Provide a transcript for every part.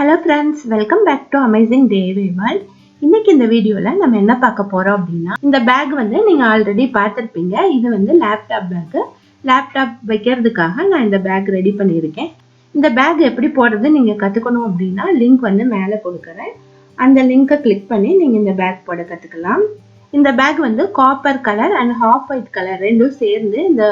Hello friends welcome back to amazing Davey world இன்னைக்கு இந்த வீடியோவில் நம்ம என்ன பார்க்க போகிறோம் அப்படின்னா இந்த பேக் வந்து நீங்கள் ஆல்ரெடி பார்த்துருப்பீங்க. இது வந்து லேப்டாப் பேக்கு லேப்டாப் வைக்கிறதுக்காக நான் இந்த பேக் ரெடி பண்ணியிருக்கேன். இந்த பேக் எப்படி போடுறது நீங்கள் கற்றுக்கணும் அப்படின்னா லிங்க் வந்து மேலே கொடுக்குறேன். அந்த லிங்கை கிளிக் பண்ணி நீங்கள் இந்த பேக் போட கற்றுக்கலாம் இந்த பேக் வந்து copper colour and half white colour ரெண்டும் சேர்ந்து இந்த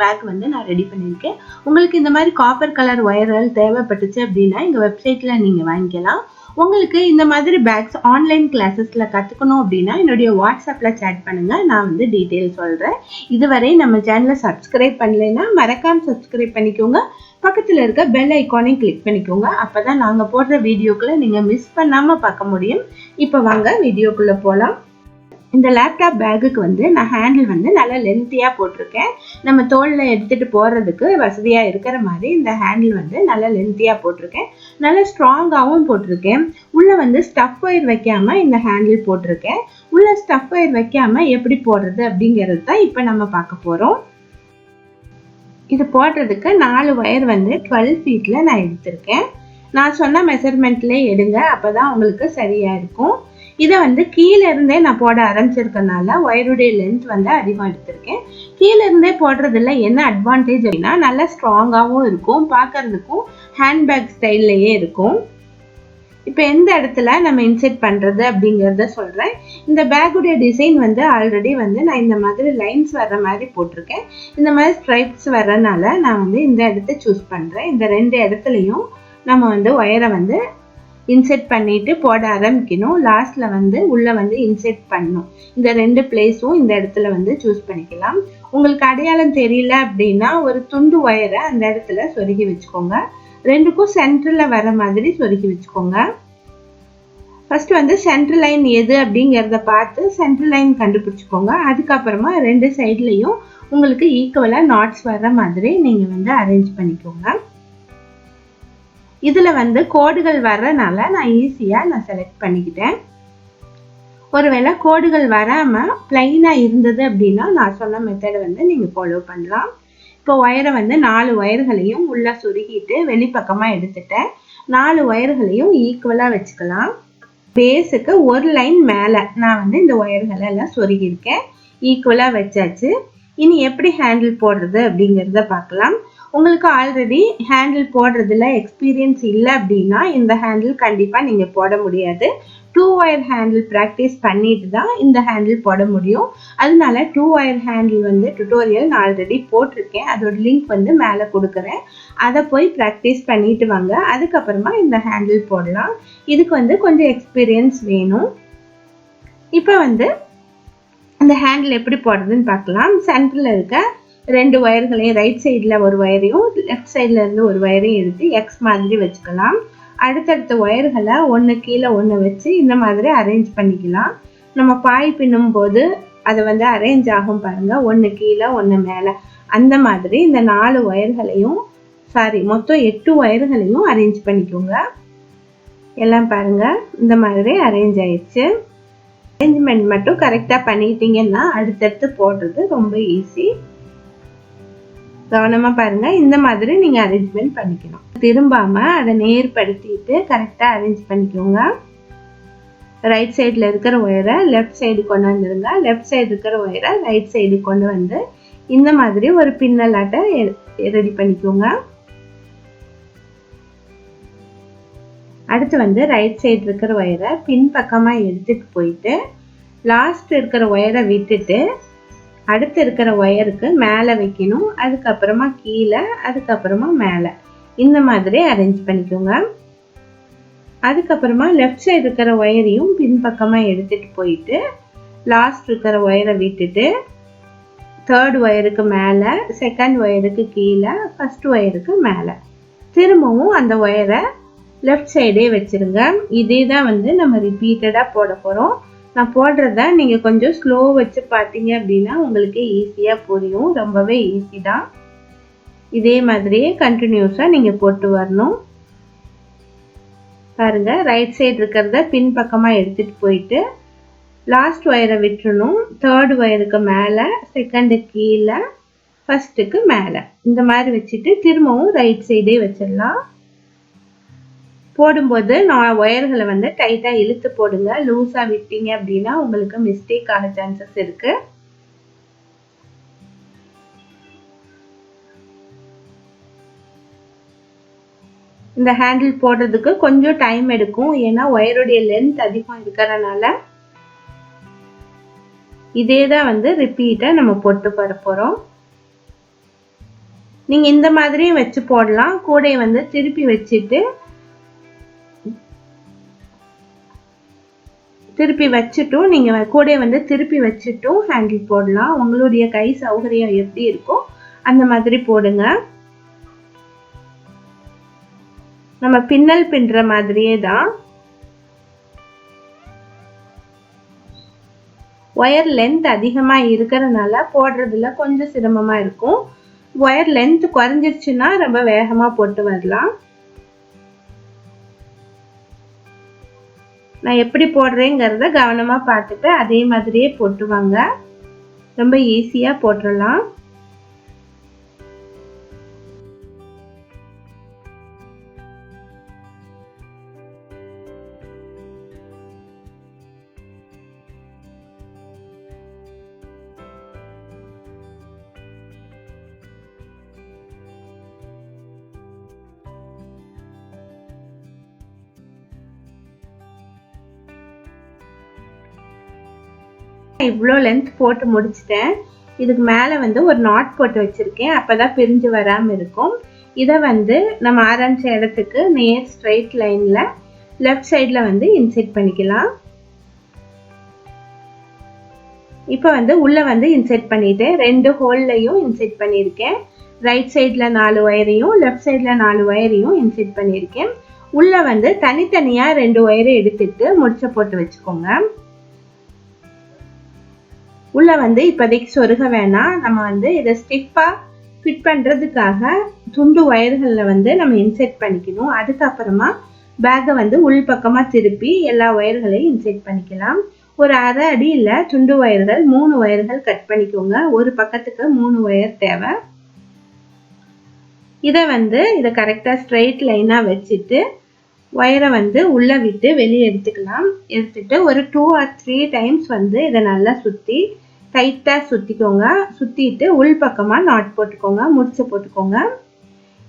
பேக் வந்து நான் ரெடி பண்ணியிருக்கேன். உங்களுக்கு இந்த மாதிரி காப்பர் கலர் ஒயர்கள் தேவைப்பட்டுச்சு அப்படின்னா எங்கள் வெப்சைட்டில் நீங்கள் வாங்கிக்கலாம். உங்களுக்கு இந்த மாதிரி பேக்ஸ் ஆன்லைன் கிளாஸஸில் கற்றுக்கணும் அப்படின்னா என்னுடைய வாட்ஸ்அப்பில் சேட் பண்ணுங்கள் நான் வந்து டீட்டெயில் சொல்கிறேன் இதுவரை நம்ம சேனலை சப்ஸ்கிரைப் பண்ணலைன்னா மறக்காமல் சப்ஸ்கிரைப் பண்ணிக்கோங்க. பக்கத்தில் இருக்க பெல் ஐக்கானையும் கிளிக் பண்ணிக்கோங்க. அப்போ தான் நாங்கள் போடுற வீடியோக்குள்ளே நீங்கள் மிஸ் பண்ணாமல் பார்க்க முடியும். இப்போ வாங்க வீடியோக்குள்ளே போகலாம் இந்த லேப்டாப் பேக்குக்கு வந்து நான் ஹேண்டில் வந்து நல்லா லென்த்தியாக போட்டிருக்கேன். நம்ம தோளில் எடுத்துகிட்டு போகிறதுக்கு வசதியாக இருக்கிற மாதிரி இந்த ஹேண்டில் வந்து நல்லா லென்த்தியாக போட்டிருக்கேன். நல்லா ஸ்ட்ராங்காகவும் போட்டிருக்கேன். உள்ளே வந்து ஸ்டஃப் ஒயர் வைக்காமல் இந்த ஹேண்டில் போட்டிருக்கேன். உள்ளே ஸ்டஃப் ஒயர் வைக்காமல் எப்படி போடுறது அப்படிங்கிறது தான் இப்போ நம்ம பார்க்க போகிறோம் இது போடுறதுக்கு நாலு ஒயர் வந்து டுவெல் ஃபீட்டில் நான் எடுத்திருக்கேன். நான் சொன்ன மெஷர்மெண்ட்லேயே எடுங்க அப்போ தான் உங்களுக்கு சரியாக இருக்கும். இதை வந்து கீழே இருந்தே நான் போட ஆரம்பிச்சிருக்கனால ஒயருடைய லென்த் வந்து அதிகமாக எடுத்திருக்கேன். கீழே இருந்தே போடுறதுல என்ன அட்வான்டேஜ் அப்படின்னா நல்லா ஸ்ட்ராங்காகவும் இருக்கும். பார்க்கறதுக்கும் ஹேண்ட்பேக் ஸ்டைல்லையே இருக்கும். இப்போ எந்த இடத்துல நம்ம இன்செர்ட் பண்ணுறது அப்படிங்கிறத சொல்கிறேன் இந்த பேக்குடைய டிசைன் வந்து ஆல்ரெடி வந்து நான் இந்த மாதிரி லைன்ஸ் வர்ற மாதிரி போட்டிருக்கேன். இந்த மாதிரி ஸ்ட்ரைப்ஸ் வர்றனால நான் வந்து இந்த இடத்த சூஸ் பண்ணுறேன் இந்த ரெண்டு இடத்துலையும் நம்ம வந்து ஒயரை வந்து இன்செர்ட் பண்ணிட்டு போட ஆரம்பிக்கணும். லாஸ்ட்ல வந்து உள்ள வந்து இன்செர்ட் பண்ணணும். இந்த ரெண்டு பிளேஸும் இந்த இடத்துல வந்து சூஸ் பண்ணிக்கலாம். உங்களுக்கு அடையாளம் தெரியல அப்படின்னா ஒரு துண்டு ஒயரை அந்த இடத்துல சொருகி வச்சுக்கோங்க. ரெண்டுக்கும் சென்டரில் வர மாதிரி சொருகி வச்சுக்கோங்க. ஃபர்ஸ்ட் வந்து சென்ட்ரல் லைன் எது அப்படிங்கிறத பார்த்து சென்ட்ரல் லைன் கண்டுபிடிச்சிக்கோங்க. அதுக்கப்புறமா ரெண்டு சைட்லையும் உங்களுக்கு ஈக்குவலாக நாட்ஸ் வர்ற மாதிரி நீங்கள் வந்து அரேஞ்ச் பண்ணிக்கோங்க. இதில் வந்து கோடுகள் வர்றனால நான் ஈஸியாக நான் செலக்ட் பண்ணிக்கிட்டேன். ஒருவேளை கோடுகள் வராமல் பிளைனாக இருந்தது அப்படின்னா நான் சொன்ன மெத்தடை வந்து நீங்கள் ஃபாலோ பண்ணலாம். இப்போ ஒயரை வந்து நாலு ஒயர்களையும் உள்ளே சுருகிட்டு வெளிப்பக்கமாக எடுத்துட்டேன். நாலு ஒயர்களையும் ஈக்குவலாக வச்சுக்கலாம். பேஸுக்கு ஒரு லைன் மேலே நான் வந்து இந்த ஒயர்களை எல்லாம் சொருகியிருக்கேன் ஈக்குவலாக வச்சாச்சு. இனி எப்படி ஹேண்டில் போடுறது அப்படிங்கிறத பார்க்கலாம். உங்களுக்கு ஆல்ரெடி ஹேண்டில் போடுறதுல எக்ஸ்பீரியன்ஸ் இல்லை அப்படின்னா இந்த ஹேண்டில் கண்டிப்பாக நீங்கள் போட முடியாது. டூ ஒயர் ஹேண்டில் ப்ராக்டிஸ் பண்ணிட்டு தான் இந்த ஹேண்டில் போட முடியும். அதனால டூ ஒயர் ஹேண்டில் வந்து டுட்டோரியல் நான் ஆல்ரெடி போட்டிருக்கேன். அதோட லிங்க் வந்து மேலே கொடுக்குறேன். அதை போய் ப்ராக்டிஸ் பண்ணிட்டு வாங்க. அதுக்கப்புறமா இந்த ஹேண்டில் போடலாம். இதுக்கு வந்து கொஞ்சம் எக்ஸ்பீரியன்ஸ் வேணும். இப்போ வந்து இந்த ஹேண்டில் எப்படி போடுறதுன்னு பார்க்கலாம். சென்டரில் இருக்க ரெண்டு ஒயர்களையும் ரைட் சைடில் ஒரு ஒயரையும் லெஃப்ட் சைடில் இருந்து ஒரு ஒயரையும் எடுத்து எக்ஸ் மாதிரி வச்சுக்கலாம். அடுத்தடுத்த ஒயர்களை ஒன்று கீழே ஒன்று வச்சு இந்த மாதிரி அரேஞ்ச் பண்ணிக்கலாம். நம்ம பாய் பின்னும் போது அது வந்து அரேஞ்ச் ஆகும் பாருங்கள் ஒன்று கீழே ஒன்று மேலே. அந்த மாதிரி இந்த நாலு ஒயர்களையும் சாரி மொத்தம் எட்டு ஒயர்களையும் அரேஞ்ச் பண்ணிக்கோங்க. எல்லாம் பாருங்கள் இந்த மாதிரி அரேஞ்ச் ஆயிடுச்சு. அரேஞ்ச்மெண்ட் மட்டும் கரெக்டாக பண்ணிக்கிட்டீங்கன்னா அடுத்தடுத்து போடுறது ரொம்ப ஈஸி கவனமாக பாருங்க. இந்த மாதிரி நீங்கள் அரேஞ்ச்மெண்ட் பண்ணிக்கணும். திரும்பாம அதை நேர்படுத்திட்டு கரெக்டாக அரேஞ்ச் பண்ணிக்கோங்க. ரைட் சைடில் இருக்கிற ஒயரை லெஃப்ட் சைடு கொண்டு வந்துடுங்க லெஃப்ட் சைடு இருக்கிற ஒயரை ரைட் சைடு கொண்டு வந்து இந்த மாதிரி ஒரு பின்னலாட்டை ரெடி பண்ணிக்கோங்க. அடுத்து வந்து ரைட் சைடு இருக்கிற ஒயரை பின் பக்கமாக எடுத்துட்டு போயிட்டு லாஸ்ட் இருக்கிற ஒயரை விட்டுட்டு அடுத்து இருக்கிற ஒயருக்கு மேலே வைக்கணும். அதுக்கப்புறமா கீழே அதுக்கப்புறமா மேலே. இந்த மாதிரி அரேஞ்ச் பண்ணிக்கோங்க. அதுக்கப்புறமா லெஃப்ட் சைடு இருக்கிற ஒயரையும் பின்பக்கமாக எடுத்துகிட்டு போயிட்டு லாஸ்ட் இருக்கிற ஒயரை விட்டுட்டு தேர்ட் ஒயருக்கு மேலே செகண்ட் ஒயருக்கு கீழே ஃபஸ்ட் ஒயருக்கு மேலே. திரும்பவும் அந்த ஒயரை லெஃப்ட் சைடே வச்சுருங்க. இதே தான் வந்து நம்ம ரிப்பீட்டடாக போட போகிறோம் நான் போடுறத நீங்கள் கொஞ்சம் ஸ்லோ வச்சு பார்த்தீங்க அப்படின்னா உங்களுக்கு ஈஸியாக புரியும். ரொம்பவே ஈஸி தான். இதே மாதிரியே கண்டினியூஸாக நீங்கள் போட்டு வரணும். பாருங்கள் ரைட் சைடு இருக்கிறத பின்பக்கமாக எடுத்துகிட்டு போயிட்டு லாஸ்ட் ஒயரை விட்டுறணும். தேர்ட் ஒயருக்கு மேலே செகண்டு கீழே ஃபஸ்ட்டுக்கு மேலே. இந்த மாதிரி வச்சுட்டு திரும்பவும் ரைட் சைடே வச்சிடலாம். போடும்போது நான் ஒயர்களை வந்து டைட்டாக இழுத்து போடுங்க. லூஸாக விட்டீங்க அப்படின்னா உங்களுக்கு மிஸ்டேக் ஆக சான்சஸ் இருக்கு. இந்த ஹேண்டில் போடுறதுக்கு கொஞ்சம் டைம் எடுக்கும். ஏன்னா ஒயருடைய லென்த் அதிகம் இருக்கிறதுனால இதே தான் வந்து ரிப்பீட்டாக நம்ம போட்டு வர போகிறோம் நீங்கள் இந்த மாதிரியும் வச்சு போடலாம். கூடையை வந்து திருப்பி வச்சுட்டு திருப்பி வச்சுட்டும் நீங்கள் கூட வந்து திருப்பி வச்சுட்டும் ஹேண்டில் போடலாம். உங்களுடைய கை சௌகரியம் எப்படி இருக்கோ அந்த மாதிரி போடுங்க. நம்ம பின்னல் பின்னுற மாதிரியே தான். ஒயர் லென்த் அதிகமாக இருக்கிறதுனால போடுறதுல கொஞ்சம் சிரமமாக இருக்கும். ஒயர் லென்த் குறைஞ்சிருச்சுன்னா ரொம்ப வேகமாக போட்டு வரலாம். நான் எப்படி போடுறேங்கிறத கவனமாக பார்த்துட்டு அதே மாதிரியே போட்டுவாங்க. ரொம்ப ஈஸியாக போட்டுடலாம் இவ்வளோ லென்த் போட்டு முடிச்சிட்டேன். இதுக்கு மேலே வந்து ஒரு நாட் போட்டு வச்சுருக்கேன். அப்போ தான் பிரிஞ்சு வராமல் இருக்கும். இதை வந்து நம்ம ஆரம்பித்த இடத்துக்கு நேர் ஸ்ட்ரைட் லைனில் லெஃப்ட் சைடில் வந்து இன்செர்ட் பண்ணிக்கலாம். இப்போ வந்து உள்ளே வந்து இன்செர்ட் பண்ணிட்டு ரெண்டு ஹோல்லையும் இன்செர்ட் பண்ணியிருக்கேன். ரைட் சைடில் நாலு ஒயரையும் லெஃப்ட் சைடில் நாலு ஒயரையும் இன்செர்ட் பண்ணியிருக்கேன். உள்ளே வந்து தனித்தனியாக ரெண்டு ஒயரை எடுத்துட்டு முடிச்ச போட்டு வச்சுக்கோங்க. உள்ள வந்து இப்போதைக்கு சொருக வேணாம். நம்ம வந்து இதை ஸ்டிஃபாக ஃபிட் பண்ணுறதுக்காக துண்டு ஒயர்களில் வந்து நம்ம இன்செர்ட் பண்ணிக்கணும். அதுக்கப்புறமா பேக்கை வந்து உள் பக்கமாக திருப்பி எல்லா ஒயர்களையும் இன்செர்ட் பண்ணிக்கலாம். ஒரு அரை அடியில் துண்டு ஒயர்கள் மூணு ஒயர்கள் கட் பண்ணிக்கோங்க. ஒரு பக்கத்துக்கு மூணு ஒயர் தேவை. இதை வந்து இதை கரெக்டாக ஸ்ட்ரைட் லைனாக வச்சுட்டு ஒயரை வந்து உள்ளே விட்டு வெளியே எடுத்துக்கலாம். எடுத்துட்டு ஒரு டூ ஆர் த்ரீ டைம்ஸ் வந்து இதை நல்லா சுற்றி டைட்டாக சுற்றிக்கோங்க சுற்றிட்டு உள் பக்கமாக நாட் போட்டுக்கோங்க முடிச்சு போட்டுக்கோங்க.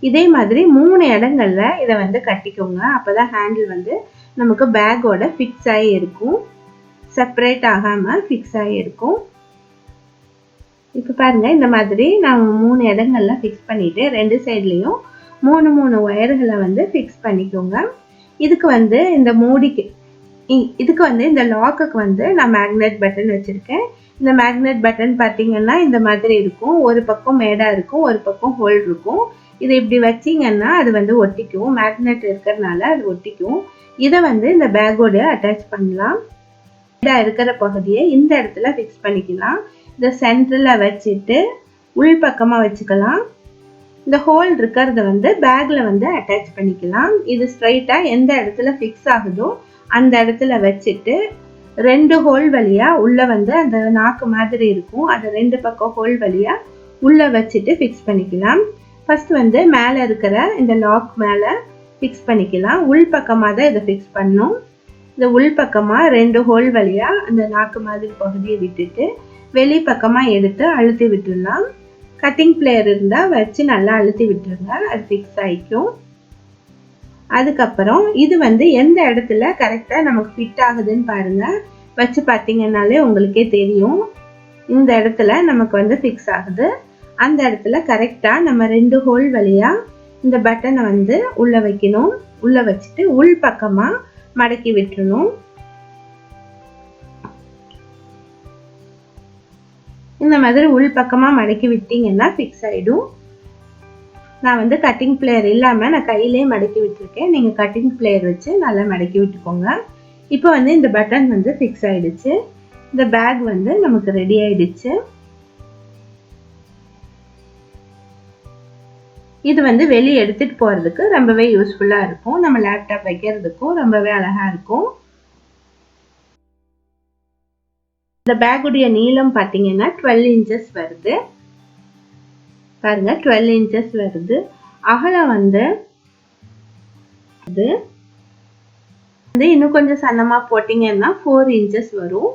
இதே மாதிரி மூணு இடங்கள்ல இதை வந்து கட்டிக்கோங்க. அப்போ தான் ஹேண்டில் வந்து நமக்கு பேக்கோட ஃபிக்ஸ் ஆகி இருக்கும். செப்பரேட் ஆகாமல் ஃபிக்ஸ் ஆகி இருக்கும். இப்போ பாருங்கள் இந்த மாதிரி நான் மூணு இடங்கள்ல ஃபிக்ஸ் பண்ணிவிட்டு ரெண்டு சைட்லேயும் மூணு மூணு ஒயர்களை வந்து ஃபிக்ஸ் பண்ணிக்கோங்க. இதுக்கு வந்து இந்த மூடிக்கு இதுக்கு வந்து இந்த லாக்குக்கு வந்து நான் மேக்னெட் பட்டன் வச்சுருக்கேன். இந்த மேக்னெட் பட்டன் பார்த்தீங்கன்னா இந்த மாதிரி இருக்கும். ஒரு பக்கம் மேடாக இருக்கும் ஒரு பக்கம் ஹோல் இருக்கும். இதை இப்படி வச்சிங்கன்னா அது வந்து ஒட்டிக்கும். மேக்னெட் இருக்கிறதுனால அது ஒட்டிக்கும். இதை வந்து இந்த பேக்கோட அட்டாச் பண்ணலாம். மேடாக இருக்கிற பகுதியை இந்த இடத்துல ஃபிக்ஸ் பண்ணிக்கலாம். இந்த சென்டரில் வச்சுட்டு உள் பக்கமாக வச்சுக்கலாம். இந்த ஹோல் இருக்கிறத வந்து பேக்கில் வந்து அட்டாச் பண்ணிக்கலாம். இது ஸ்ட்ரைட்டாக எந்த இடத்துல ஃபிக்ஸ் ஆகுதோ அந்த இடத்துல வச்சுட்டு ரெண்டு ஹோல் வழியாக உள்ளே வந்து அந்த நாக்கு மாதிரி இருக்கும். அதை ரெண்டு பக்கம் ஹோல் வழியாக உள்ளே வச்சுட்டு ஃபிக்ஸ் பண்ணிக்கலாம். ஃபர்ஸ்ட் வந்து மேலே இருக்கிற இந்த லாக் மேலே ஃபிக்ஸ் பண்ணிக்கலாம். உள் பக்கமாக தான் இதை ஃபிக்ஸ் பண்ணும். இந்த உள் பக்கமாக ரெண்டு ஹோல் வழியாக அந்த நாக்கு மாதிரி பகுதியை விட்டுட்டு வெளி பக்கமாக எடுத்து அழுத்தி விட்டுடலாம். கட்டிங் பிளேயர் இருந்தால் வச்சு நல்லா அழுத்தி விட்டுருங்க. அது ஃபிக்ஸ் ஆகிக்கும் அதுக்கப்புறம் இது வந்து எந்த இடத்துல கரெக்டாக நமக்கு ஃபிட் ஆகுதுன்னு பாருங்கள் வச்சு பார்த்தீங்கன்னாலே உங்களுக்கே தெரியும். இந்த இடத்துல நமக்கு வந்து ஃபிக்ஸ் ஆகுது. அந்த இடத்துல கரெக்டாக நம்ம ரெண்டு ஹோல் வழியாக இந்த பட்டனை வந்து உள்ளே வைக்கணும். உள்ளே வச்சுட்டு உள் பக்கமாக மடக்கி விட்டுறணும். இந்த மாதிரி உள் பக்கமாக மடக்கி விட்டீங்கன்னா ஃபிக்ஸ் ஆகிடும் நான் வந்து கட்டிங் பிளேயர் இல்லாமல் நான் கையிலே மடக்கி விட்டுருக்கேன். நீங்கள் கட்டிங் பிளேயர் வச்சு நல்லா மடக்கி விட்டுக்கோங்க. இப்போ வந்து இந்த பட்டன் வந்து ஃபிக்ஸ் ஆகிடுச்சு இந்த பேக் வந்து நமக்கு ரெடி ஆயிடுச்சு. இது வந்து வெளியே எடுத்துட்டு போகிறதுக்கு ரொம்பவே யூஸ்ஃபுல்லாக இருக்கும். நம்ம லேப்டாப் வைக்கிறதுக்கும் ரொம்பவே அழகாக இருக்கும். இந்த பேக்குடைய நீளம் பார்த்தீங்கன்னா டுவெல் இன்ச்சஸ் வருது. பாருங்க டுவெல் இன்ச்சஸ் வருது. அகலம் வந்து வந்து இன்னும் கொஞ்சம் சன்னமாக போட்டிங்கன்னா ஃபோர் இன்ச்சஸ் வரும்.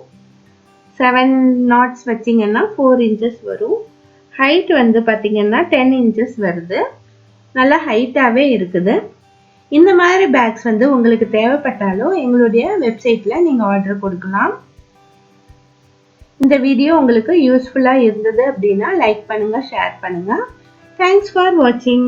செவன் நாட்ஸ் வச்சிங்கன்னா ஃபோர் இன்ச்சஸ் வரும். ஹைட் வந்து பார்த்தீங்கன்னா டென் இன்ச்சஸ் வருது. நல்லா ஹைட்டாகவே இருக்குது. இந்த மாதிரி பேக்ஸ் வந்து உங்களுக்கு தேவைப்பட்டாலும் எங்களுடைய வெப்சைட்டில் நீங்கள் ஆர்டர் கொடுக்கலாம். இந்த வீடியோ உங்களுக்கு யூஸ்ஃபுல்லாக இருந்தது அப்படின்னா லைக் பண்ணுங்கள் ஷேர் பண்ணுங்கள் தேங்க்ஸ் ஃபார் வாட்சிங்